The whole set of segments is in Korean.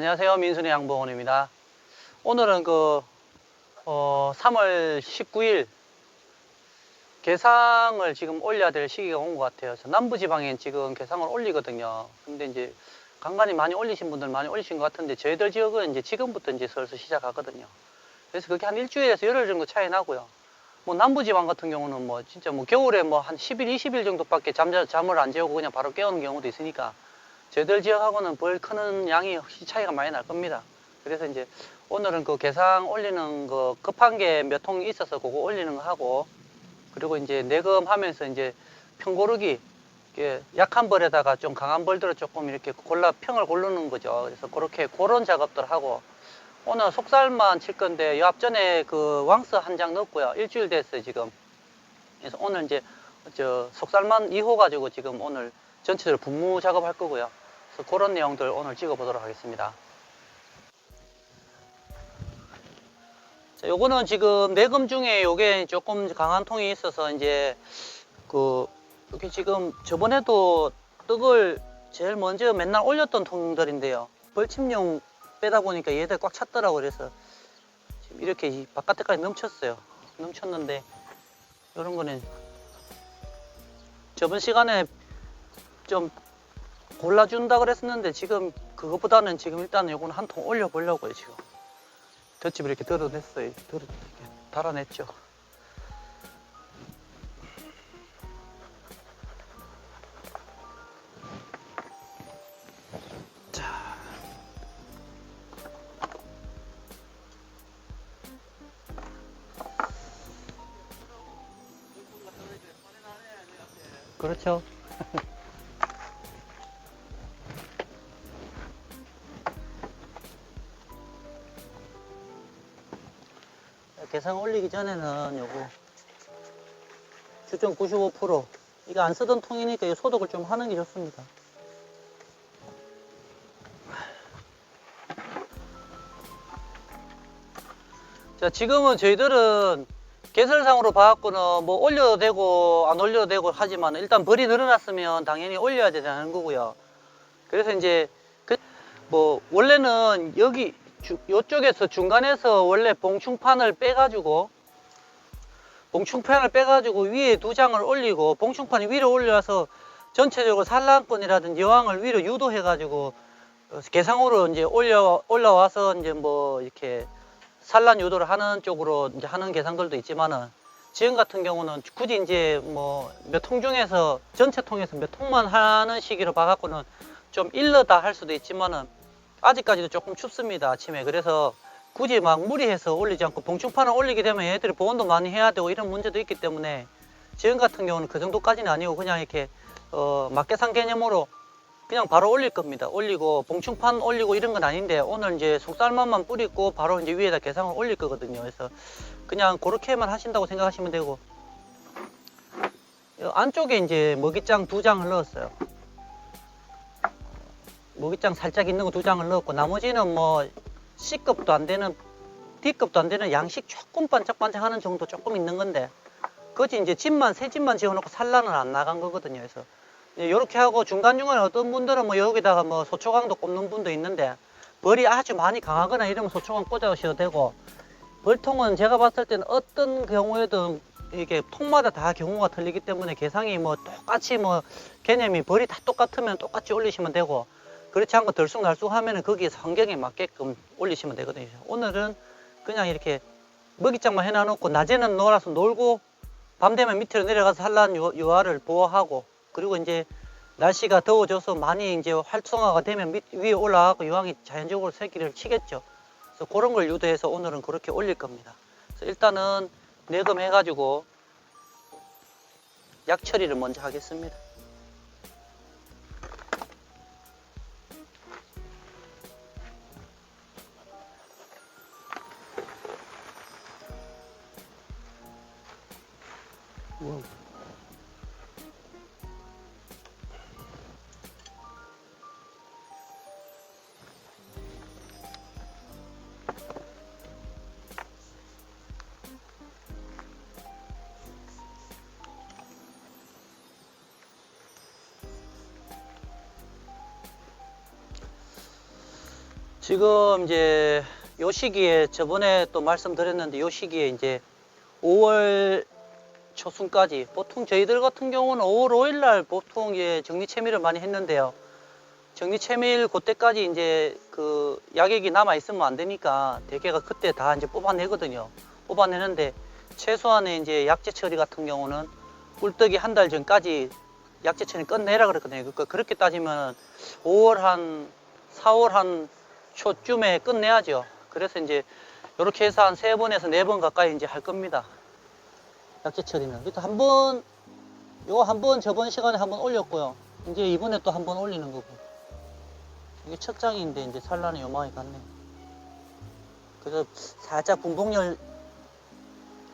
안녕하세요. 민순의 양봉원입니다. 오늘은 그, 어, 3월 19일 개상을 지금 올려야 될 시기가 온 것 같아요. 저 남부지방엔 지금 개상을 올리거든요. 근데 이제 간간히 많이 올리신 분들 많이 올리신 것 같은데 저희들 지역은 이제 지금부터 이제 슬슬 시작하거든요. 그래서 그게 한 일주일에서 열흘 정도 차이 나고요. 뭐 남부지방 같은 경우는 뭐 진짜 뭐 겨울에 뭐 한 10일, 20일 정도밖에 잠, 잠을 안 재우고 그냥 바로 깨우는 경우도 있으니까 저희들 지역하고는 벌 크는 양이 차이가 많이 날 겁니다. 그래서 이제 오늘은 그 개상 올리는 거 급한 게 몇 통 있어서 그거 올리는 거 하고 그리고 이제 내금 하면서 이제 평고르기 약한 벌에다가 좀 강한 벌들을 조금 이렇게 골라 평을 고르는 거죠. 그래서 그렇게 그런 작업들 하고 오늘 속살만 칠 건데 이 앞전에 그 왕스 한 장 넣었고요. 일주일 됐어요 지금. 그래서 오늘 이제 저 속살만 2호 가지고 지금 오늘 전체적으로 분무 작업할 거고요. 그래서 그런 내용들 오늘 찍어 보도록 하겠습니다. 자, 요거는 지금 내금 중에 요게 조금 강한 통이 있어서 이제 그 여기 지금 저번에도 떡을 제일 먼저 맨날 올렸던 통들인데요. 벌침용 빼다 보니까 얘들 꽉 찼더라고 그래서 지금 이렇게 이 바깥에까지 넘쳤어요. 넘쳤는데 이런 거는 저번 시간에 좀 골라준다 그랬었는데 지금 그것보다는 지금 일단은 요거는 한 통 올려보려고요 지금. 볏짚을 이렇게 들어냈어요. 들어 이렇게 달아냈죠. 자. 그렇죠. 계산 올리기 전에는 요거 주점 95% 이거 안 쓰던 통이니까 이 소독을 좀 하는 게 좋습니다. 자 지금은 저희들은 개설상으로 봐갖고는 뭐 올려도 되고 안 올려도 되고 하지만 일단 벌이 늘어났으면 당연히 올려야 되는 거고요. 그래서 이제 그 뭐 원래는 여기 주- 요쪽에서 중간에서 원래 봉충판을 빼가지고 봉충판을 빼가지고 위에 두 장을 올리고 봉충판이 위로 올려서 전체적으로 산란권이라든지 여왕을 위로 유도해가지고 어, 개상으로 이제 올려 올라와서 이제 뭐 이렇게 산란 유도를 하는 쪽으로 이제 하는 개상들도 있지만은 지금 같은 경우는 굳이 이제 뭐 몇 통 중에서 전체 통에서 몇 통만 하는 시기로 봐갖고는 좀 일러다 할 수도 있지만은 아직까지도 조금 춥습니다 아침에. 그래서 굳이 막 무리해서 올리지 않고 봉충판을 올리게 되면 얘들이 보온도 많이 해야 되고 이런 문제도 있기 때문에 지금 같은 경우는 그 정도까지는 아니고 그냥 이렇게 어 막개상 개념으로 그냥 바로 올릴 겁니다. 올리고 봉충판 올리고 이런 건 아닌데 오늘 이제 속살만만 뿌리고 바로 이제 위에다 개상을 올릴 거거든요. 그래서 그냥 그렇게만 하신다고 생각하시면 되고. 이 안쪽에 이제 먹이장 두 장을 넣었어요 먹이장 살짝 있는 거 두 장을 넣었고 나머지는 뭐 C급도 안 되는 D급도 안 되는 양식 조금 반짝반짝하는 정도 조금 있는 건데 그것이 이제 집만 새 집만 지어놓고 산란은 안 나간 거거든요. 그래서 이렇게 하고 중간 중간에 어떤 분들은 뭐 여기다가 뭐 소초광도 꼽는 분도 있는데 벌이 아주 많이 강하거나 이러면 소초광 꽂아주셔도 되고 벌통은 제가 봤을 때는 어떤 경우에도 이게 통마다 다 경우가 틀리기 때문에 개상이 뭐 똑같이 뭐 개념이 벌이 다 똑같으면 똑같이 올리시면 되고 그렇지 않고 들쑥날쑥 하면은 거기에 환경에 맞게끔 올리시면 되거든요. 오늘은 그냥 이렇게 먹이장만 해놔놓고 낮에는 놀아서 놀고 밤 되면 밑으로 내려가서 산란 유- 유화를 보호하고 그리고 이제 날씨가 더워져서 많이 이제 활성화가 되면 밑, 위에 올라가고 유황이 자연적으로 새끼를 치겠죠. 그래서 그런 걸 유도해서 오늘은 그렇게 올릴 겁니다. 그래서 일단은 내금해가지고 약 처리를 먼저 하겠습니다. 우와. 지금 이제 요 시기에 저번에 또 말씀드렸는데 요 시기에 이제 5월 초순까지 보통 저희들 같은 경우는 5월 5일 날 보통 이제 정리 채미를 많이 했는데요. 정리 채밀 그때까지 이제 그 약액이 남아 있으면 안 되니까 대개가 그때 다 이제 뽑아내거든요. 뽑아내는데 최소한의 이제 약재 처리 같은 경우는 꿀떡이 한 달 전까지 약재 처리 끝내라 그랬거든요. 그러니까 그렇게 따지면 5월 한 4월 한 초쯤에 끝내야죠. 그래서 이제 이렇게 해서 한 세 번에서 네 번 가까이 이제 할 겁니다. 약재 처리는. 그러니까 한 번, 요거 한 번 저번 시간에 한 번 올렸고요. 이제 이번에 또 한 번 올리는 거고. 이게 첫 장인데 이제 산란이 요망이 갔네. 그래서 살짝 분봉열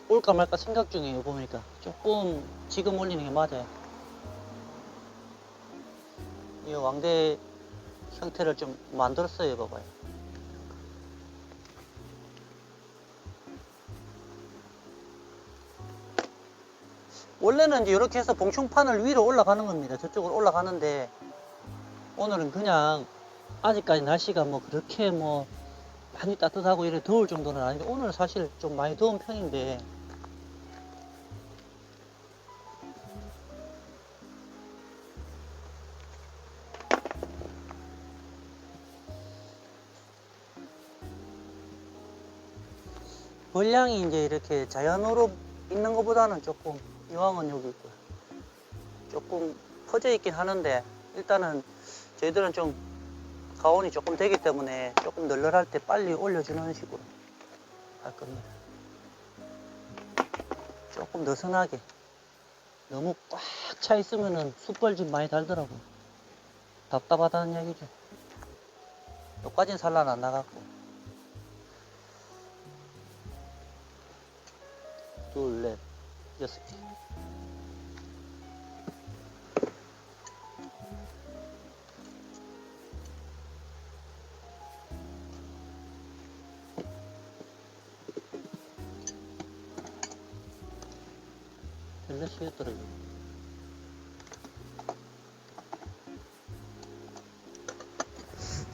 올까 말까 생각 중이에요, 보니까. 조금 지금 올리는 게 맞아요. 이 왕대 형태를 좀 만들었어요, 봐봐요. 원래는 이제 이렇게 해서 봉충판을 위로 올라가는 겁니다. 저쪽으로 올라가는데 오늘은 그냥 아직까지 날씨가 뭐 그렇게 뭐 많이 따뜻하고 이래 더울 정도는 아닌데 오늘 사실 좀 많이 더운 편인데 벌량이 이제 이렇게 자연으로 있는 것보다는 조금 이왕은 여기 있고 조금 퍼져 있긴 하는데 일단은 저희들은 좀 가온이 조금 되기 때문에 조금 널널할 때 빨리 올려주는 식으로 할 겁니다. 조금 느슨하게 너무 꽉 차 있으면은 숯벌집 많이 달더라고. 답답하다는 얘기죠. 여기까지는 산란 안 나갔고. 둘, 넷, 여섯 개. 별로 쉬었더라고요.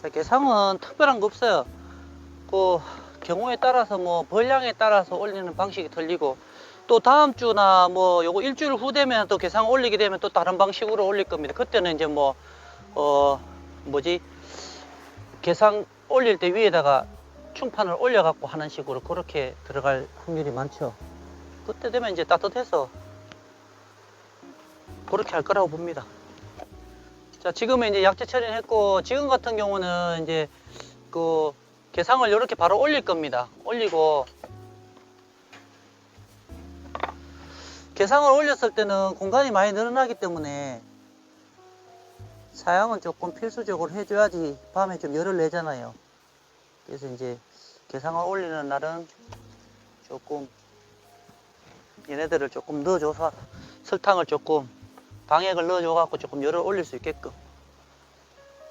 자, 개상은 특별한 거 없어요. 그 경우에 따라서 뭐 벌량에 따라서 올리는 방식이 틀리고 또 다음 주나 뭐 요거 일주일 후 되면 또 개상 올리게 되면 또 다른 방식으로 올릴 겁니다. 그때는 이제 뭐 어 뭐지 개상 올릴 때 위에다가 충판을 올려 갖고 하는 식으로 그렇게 들어갈 확률이 많죠. 그때 되면 이제 따뜻해서 그렇게 할 거라고 봅니다. 자, 지금은 이제 약재 처리를 했고, 지금 같은 경우는 이제 그 개상을 이렇게 바로 올릴 겁니다. 올리고, 개상을 올렸을 때는 공간이 많이 늘어나기 때문에 사양은 조금 필수적으로 해줘야지 밤에 좀 열을 내잖아요. 그래서 이제 개상을 올리는 날은 조금 얘네들을 조금 넣어줘서 설탕을 조금 방액을 넣어줘갖고 조금 열을 올릴 수 있게끔.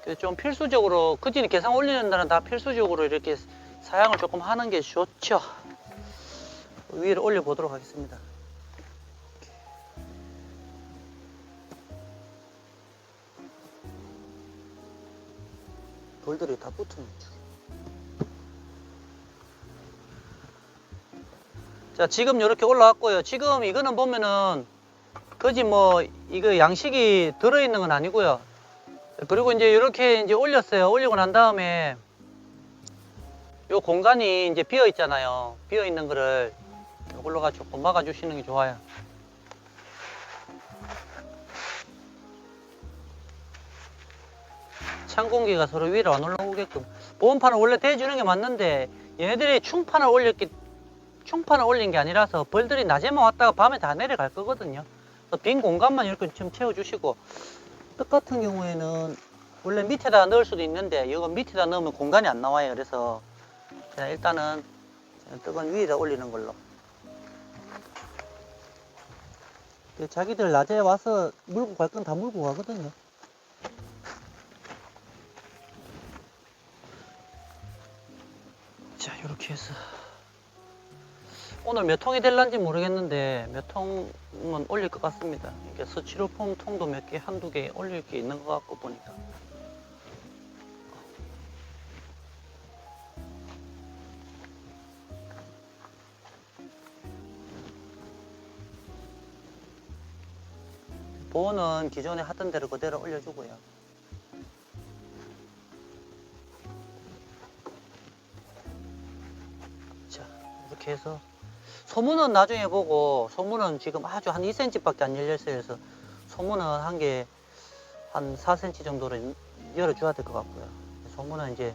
그래서 좀 필수적으로, 그지는 계산 올리는 날은 다 필수적으로 이렇게 사양을 조금 하는 게 좋죠. 위로 올려보도록 하겠습니다. 돌들이 다 중. 자, 지금 이렇게 올라왔고요. 지금 이거는 보면은 그지 뭐 이거 양식이 들어있는 건 아니고요. 그리고 이제 이렇게 이제 올렸어요. 올리고 난 다음에 요 공간이 이제 비어 있잖아요. 비어 있는 거를 이걸로가 조금 막아 주시는 게 좋아요. 찬 공기가 서로 위로 안 올라오게끔 보온판을 원래 대주는 게 맞는데 얘네들이 충판을 올렸기 충판을 올린 게 아니라서 벌들이 낮에만 왔다가 밤에 다 내려갈 거거든요. 빈 공간만 이렇게 좀 채워주시고 떡 같은 경우에는 원래 밑에다 넣을 수도 있는데 이거 밑에다 넣으면 공간이 안 나와요. 그래서 그냥 일단은 떡은 위에다 올리는 걸로. 자기들 낮에 와서 물고 갈 건 다 물고 가거든요. 자, 이렇게 해서 오늘 몇 통이 될란지 모르겠는데 몇 통은 올릴 것 같습니다. 이게 스티로폼 통도 몇 개, 한두 개 올릴 게 있는 것 같고 보니까. 보호는 기존에 하던 대로 그대로 올려주고요. 이렇게 해서 소문은 나중에 보고 소문은 지금 아주 한 2cm밖에 안 열렸어요. 그래서 소문은 한 개 한 4cm 정도로 열어줘야 될 것 같고요. 소문은 이제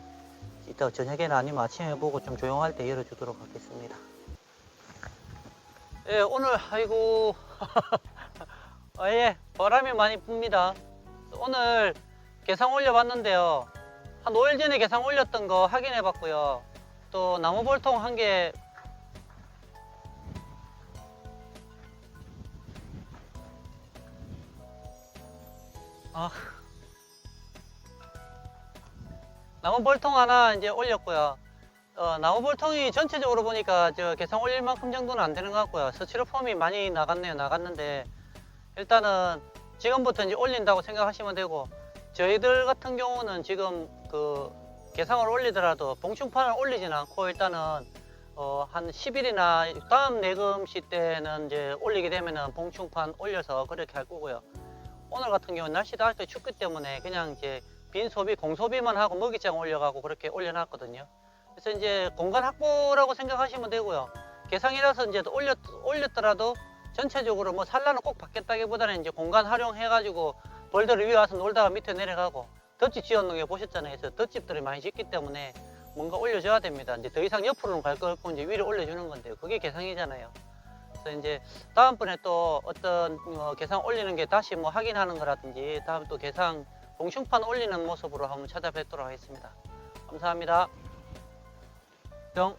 이따 저녁에나 아니면 아침에 보고 좀 조용할 때 열어주도록 하겠습니다. 예, 오늘 아이고 아, 예, 바람이 많이 붑니다. 오늘 계상 올려봤는데요. 한 5일 전에 계상 올렸던 거 확인해 봤고요. 또 나무 볼통 한 개 아. 나무 볼통 하나 이제 올렸고요. 어, 나무 볼통이 전체적으로 보니까 저 개성 올릴 만큼 정도는 안 되는 것 같고요. 스티로폼이 많이 나갔네요. 나갔는데 일단은 지금부터 이제 올린다고 생각하시면 되고 저희들 같은 경우는 지금 그 개상을 올리더라도 봉충판을 올리진 않고 일단은 어, 한 10일이나 다음 내금시 때는 이제 올리게 되면은 봉충판 올려서 그렇게 할 거고요. 오늘 같은 경우는 날씨도 아직도 춥기 때문에 그냥 이제 빈 소비, 공소비만 하고 먹이장 올려가고 그렇게 올려놨거든요. 그래서 이제 공간 확보라고 생각하시면 되고요. 개상이라서 이제 올렸, 올렸더라도 전체적으로 뭐 산란을 꼭 받겠다기보다는 이제 공간 활용해가지고 벌들 위에 와서 놀다가 밑에 내려가고 덧집 지었는 게 보셨잖아요. 그래서 덧집들이 많이 짓기 때문에 뭔가 올려줘야 됩니다. 이제 더 이상 옆으로는 갈 거 없고 이제 위로 올려주는 건데요. 그게 개상이잖아요. 그래서 이제 다음번에 또 어떤 어, 개상 올리는 게 다시 뭐 확인하는 거라든지 다음 또 개상 봉충판 올리는 모습으로 한번 찾아뵙도록 하겠습니다. 감사합니다. 뿅.